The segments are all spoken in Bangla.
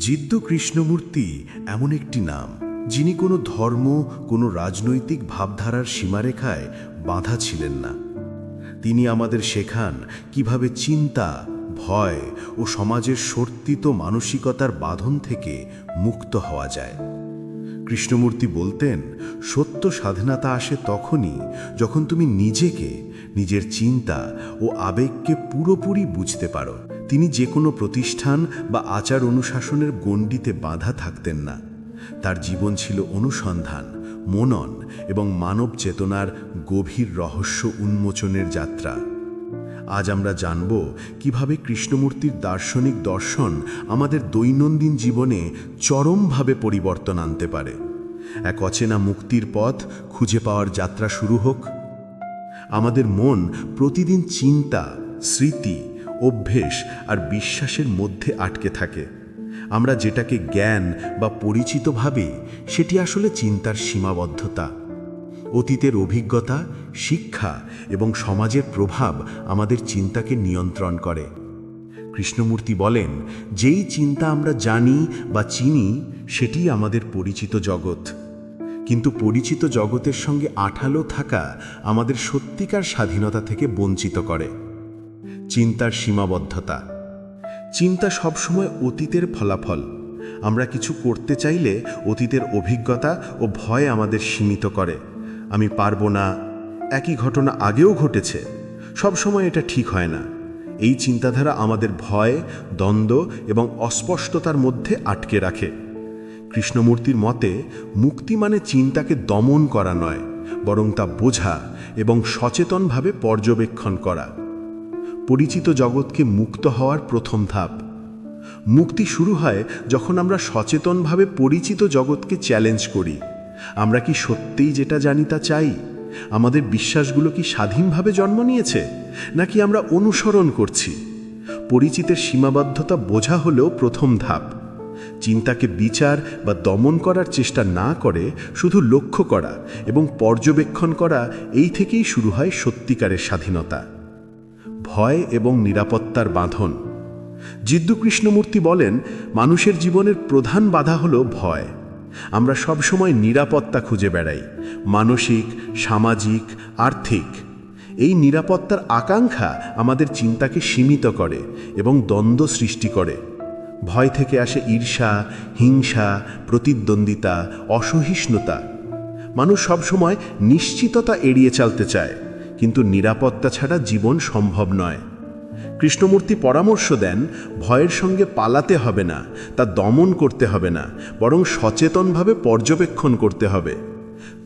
জিদ্দ কৃষ্ণমূর্তি এমন একটি নাম, যিনি কোনো ধর্ম, কোনো রাজনৈতিক ভাবধারার সীমারেখায় বাঁধা ছিলেন না। তিনি আমাদের শেখান কীভাবে চিন্তা, ভয় ও সমাজের সর্তিত মানসিকতার বাঁধন থেকে মুক্ত হওয়া যায়। কৃষ্ণমূর্তি বলতেন, সত্য স্বাধীনতা আসে তখনই যখন তুমি নিজেকে, নিজের চিন্তা ও আবেগকে পুরোপুরি বুঝতে পারো। তিনি যে কোনো প্রতিষ্ঠান বা আচার অনুশাসনের গণ্ডিতে বাধা থাকতেন না। তার জীবন ছিল অনুসন্ধান, মনন এবং মানব চেতনার গভীর রহস্য উন্মোচনের যাত্রা। আজ আমরা জানব কীভাবে কৃষ্ণমূর্তির দার্শনিক দর্শন আমাদের দৈনন্দিন জীবনে চরমভাবে পরিবর্তন আনতে পারে। এক অচেনা মুক্তির পথ খুঁজে পাওয়ার যাত্রা শুরু হোক। আমাদের মন প্রতিদিন চিন্তা, স্মৃতি অভ্যেস আর বিশ্বাসের মধ্যে আটকে থাকে। আমরা যেটাকে জ্ঞান বা পরিচিত ভাবি, সেটি আসলে চিন্তার সীমাবদ্ধতা। অতীতের অভিজ্ঞতা, শিক্ষা এবং সমাজের প্রভাব আমাদের চিন্তাকে নিয়ন্ত্রণ করে। কৃষ্ণমূর্তি বলেন, যেই চিন্তা আমরা জানি বা চিনি সেটি আমাদের পরিচিত জগৎ। কিন্তু পরিচিত জগতের সঙ্গে আঠালো থাকা আমাদের সত্যিকার স্বাধীনতা থেকে বঞ্চিত করে। চিন্তার সীমাবদ্ধতা। চিন্তা সবসময় অতীতের ফলাফল। আমরা কিছু করতে চাইলে অতীতের অভিজ্ঞতা ও ভয় আমাদের সীমিত করে। আমি পারব না, একই ঘটনা আগেও ঘটেছে। সবসময় এটা ঠিক হয় না। এই চিন্তাধারা আমাদের ভয়, দ্বন্দ্ব এবং অস্পষ্টতার মধ্যে আটকে রাখে। কৃষ্ণমূর্তির মতে, মুক্তি মানে চিন্তাকে দমন করা নয়, বরং তা বোঝা এবং সচেতনভাবে পর্যবেক্ষণ করা। পরিচিত জগৎকে মুক্ত হওয়ার প্রথম ধাপ। মুক্তি শুরু হয় যখন আমরা সচেতনভাবে পরিচিত জগৎকে চ্যালেঞ্জ করি। আমরা কি সত্যিই যেটা জানি তা চাই? আমাদের বিশ্বাসগুলো কি স্বাধীনভাবে জন্ম নিয়েছে? নাকি আমরা অনুসরণ করছি? পরিচিতের সীমাবদ্ধতা বোঝা হলেও প্রথম ধাপ। চিন্তাকে বিচার বা দমন করার চেষ্টা না করে শুধু লক্ষ্য করা এবং পর্যবেক্ষণ করা, এই থেকেই শুরু হয় সত্যিকারের স্বাধীনতা। ভয় এবং নিরাপত্তার বাঁধন। জিদ্দু কৃষ্ণমূর্তি বলেন, মানুষের জীবনের প্রধান বাধা হল ভয়। আমরা সবসময় নিরাপত্তা খুঁজে বেড়াই, মানসিক, সামাজিক, আর্থিক। এই নিরাপত্তার আকাঙ্ক্ষা আমাদের চিন্তাকে সীমিত করে এবং দ্বন্দ্ব সৃষ্টি করে। ভয় থেকে আসে ঈর্ষা, হিংসা, প্রতিদ্বন্দ্বিতা, অসহিষ্ণুতা। মানুষ সবসময় নিশ্চিততা এড়িয়ে চলতে চায়। কিন্তু নিরাপত্তা ছাড়া জীবন সম্ভব নয়। কৃষ্ণমূর্তি পরামর্শ দেন, ভয়ের সঙ্গে পালাতে হবে না, তা দমন করতে হবে না, বরং সচেতনভাবে পর্যবেক্ষণ করতে হবে।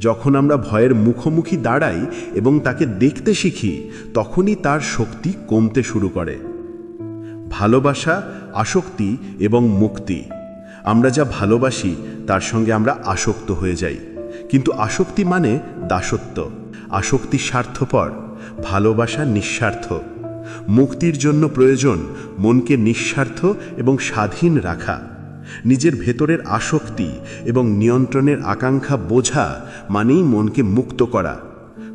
যখন আমরা ভয়ের মুখোমুখি দাঁড়াই এবং তাকে দেখতে শিখি, তখনই তার শক্তি কমতে শুরু করে। ভালোবাসা, আসক্তি এবং মুক্তি। আমরা যা ভালোবাসি, তার সঙ্গে আমরা আসক্ত হয়ে যাই। কিন্তু আসক্তি মানে দাসত্ব। আসক্তি স্বার্থপর, ভালোবাসা নিঃস্বার্থ। মুক্তির জন্য প্রয়োজন মনকে নিঃস্বার্থ এবং স্বাধীন রাখা। নিজের ভেতরের আসক্তি এবং নিয়ন্ত্রণের আকাঙ্ক্ষা বোঝা মানেই মনকে মুক্ত করা।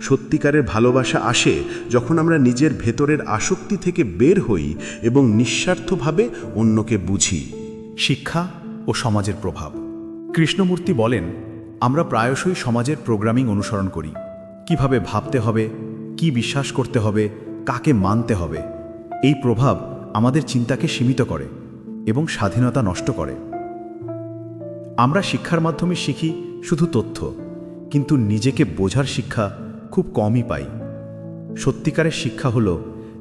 সত্যিকারের ভালোবাসা আসে যখন আমরা নিজের ভেতরের আসক্তি থেকে বের হই এবং নিঃস্বার্থভাবে অন্যকে বুঝি। শিক্ষা ও সমাজের প্রভাব। কৃষ্ণমূর্তি বলেন, আমরা প্রায়শই সমাজের প্রোগ্রামিং অনুসরণ করি। কীভাবে ভাবতে হবে, কি বিশ্বাস করতে হবে, কাকে মানতে হবে, এই প্রভাব আমাদের চিন্তাকে সীমিত করে এবং স্বাধীনতা নষ্ট করে। আমরা শিক্ষার মাধ্যমে শিখি শুধু তথ্য, কিন্তু নিজেকে বোঝার শিক্ষা খুব কমই পাই। সত্যিকারের শিক্ষা হল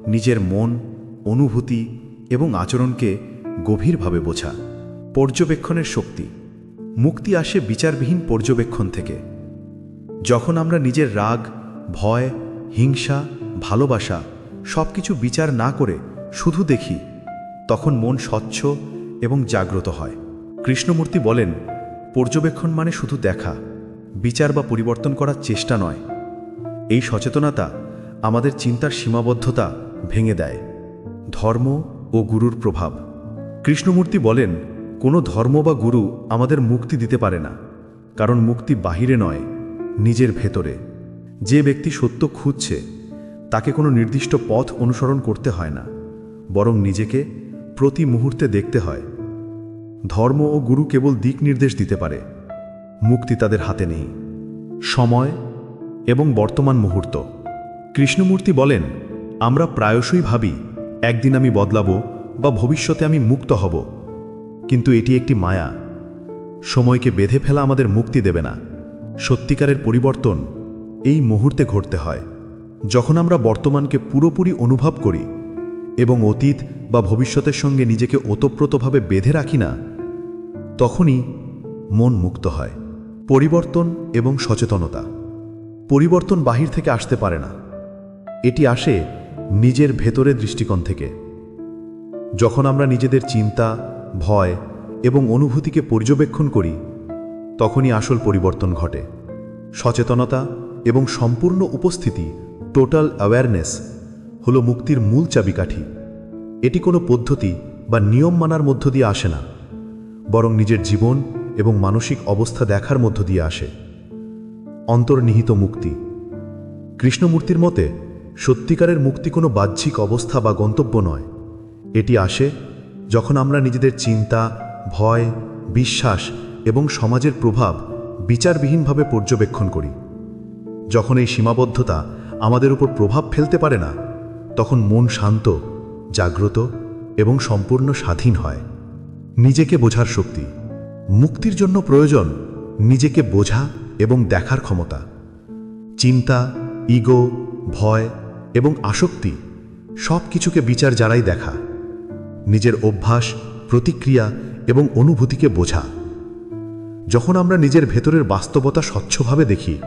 নিজের মন, অনুভূতি এবং আচরণকে গভীরভাবে বোঝা, পর্যবেক্ষণের শক্তি। মুক্তি আসে বিচারবিহীন পর্যবেক্ষণ থেকে। যখন আমরা নিজের রাগ, ভয়, হিংসা, ভালোবাসা সব কিছু বিচার না করে শুধু দেখি, তখন মন স্বচ্ছ এবং জাগ্রত হয়। কৃষ্ণমূর্তি বলেন, পর্যবেক্ষণ মানে শুধু দেখা, বিচার বা পরিবর্তন করার চেষ্টা নয়। এই সচেতনতা আমাদের চিন্তার সীমাবদ্ধতা ভেঙে দেয়। ধর্ম ও গুরুর প্রভাব। কৃষ্ণমূর্তি বলেন, কোনো ধর্ম বা গুরু আমাদের মুক্তি দিতে পারে না, কারণ মুক্তি বাহিরে নয় নিজের ভেতরে। যে ব্যক্তি সত্য খুঁজছে, তাকে কোনো নির্দিষ্ট পথ অনুসরণ করতে হয় না, বরং নিজেকে প্রতি মুহূর্তে দেখতে হয়। ধর্ম ও গুরু কেবল দিক নির্দেশ দিতে পারে, মুক্তি তাদের হাতে নেই। সময় এবং বর্তমান মুহূর্ত। কৃষ্ণমূর্তি বলেন, আমরা প্রায়শই ভাবি, একদিন আমি বদলাবো বা ভবিষ্যতে আমি মুক্ত হব। কিন্তু এটি একটি মায়া। সময়কে বেঁধে ফেলা আমাদের মুক্তি দেবে না। সত্যিকারের পরিবর্তন এই মুহূর্তে ঘটতে হয়। যখন আমরা বর্তমানকে পুরোপুরি অনুভব করি এবং অতীত বা ভবিষ্যতের সঙ্গে নিজেকে ওতপ্রোতভাবে বেঁধে রাখি না, তখনই মন মুক্ত হয়। পরিবর্তন এবং সচেতনতা। পরিবর্তন বাহির থেকে আসতে পারে না। এটি আসে নিজের ভেতরের দৃষ্টিকোণ থেকে। যখন আমরা নিজেদের চিন্তা, ভয় এবং অনুভূতিকে পর্যবেক্ষণ করি তখনই আসল পরিবর্তন ঘটে। সচেতনতা এবং সম্পূর্ণ উপস্থিতি টোটাল অ্যাওয়ারনেস হল মুক্তির মূল চাবিকাঠি। এটি কোনো পদ্ধতি বা নিয়ম মানার মধ্য দিয়ে আসে না, বরং নিজের জীবন এবং মানসিক অবস্থা দেখার মধ্য দিয়ে আসে। অন্তর্নিহিত মুক্তি। কৃষ্ণমূর্তির মতে, সত্যিকারের মুক্তি কোনো বাহ্যিক অবস্থা বা গন্তব্য নয়। এটি আসে যখন আমরা নিজেদের চিন্তা, ভয়, বিশ্বাস এবং সমাজের প্রভাব বিচারবিহীনভাবে পর্যবেক্ষণ করি। যখন এই সীমাবদ্ধতা আমাদের উপর প্রভাব ফেলতে পারে না, তখন মন শান্ত, জাগ্রত এবং সম্পূর্ণ স্বাধীন হয়। নিজেকে বোঝার শক্তি, মুক্তির জন্য প্রয়োজন নিজেকে বোঝা এবং দেখার ক্ষমতা। চিন্তা, ইগো, ভয় এবং আসক্তি সব কিছুকে বিচার যারাই দেখা, নিজের অভ্যাস, প্রতিক্রিয়া এবং অনুভূতিকে বোঝা। যখন আমরা নিজের ভেতরের বাস্তবতা স্বচ্ছভাবে দেখি,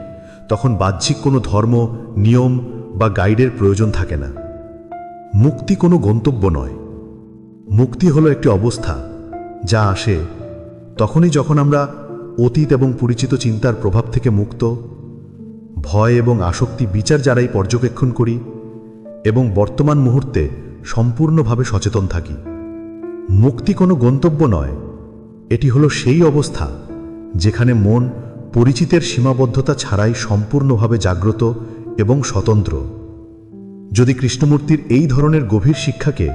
তখন বাহ্যিক কোনো ধর্ম, নিয়ম বা গাইডের প্রয়োজন থাকে না। মুক্তি কোনো গন্তব্য নয়। মুক্তি হলো একটি অবস্থা, যা আসে তখনই যখন আমরা অতীত এবং পরিচিত চিন্তার প্রভাব থেকে মুক্ত, ভয় এবং আসক্তি বিচার যারাই পর্যবেক্ষণ করি এবং বর্তমান মুহূর্তে সম্পূর্ণভাবে সচেতন থাকি। মুক্তি কোনো গন্তব্য নয়, এটি হলো সেই অবস্থা যেখানে মন পরিচিতের সীমাবদ্ধতা ছাড়াই সম্পূর্ণভাবে জাগ্রত এবং স্বতন্ত্র। যদি কৃষ্ণমূর্তির এই ধরনের গভীর শিক্ষাকে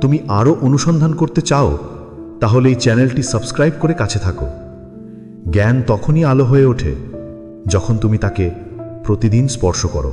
তুমি আরও অনুসন্ধান করতে চাও, তাহলে এই চ্যানেলটি সাবস্ক্রাইব করে কাছে থাকো। জ্ঞান তখনই আলো হয়ে ওঠে যখন তুমি তাকে প্রতিদিন স্পর্শ করো।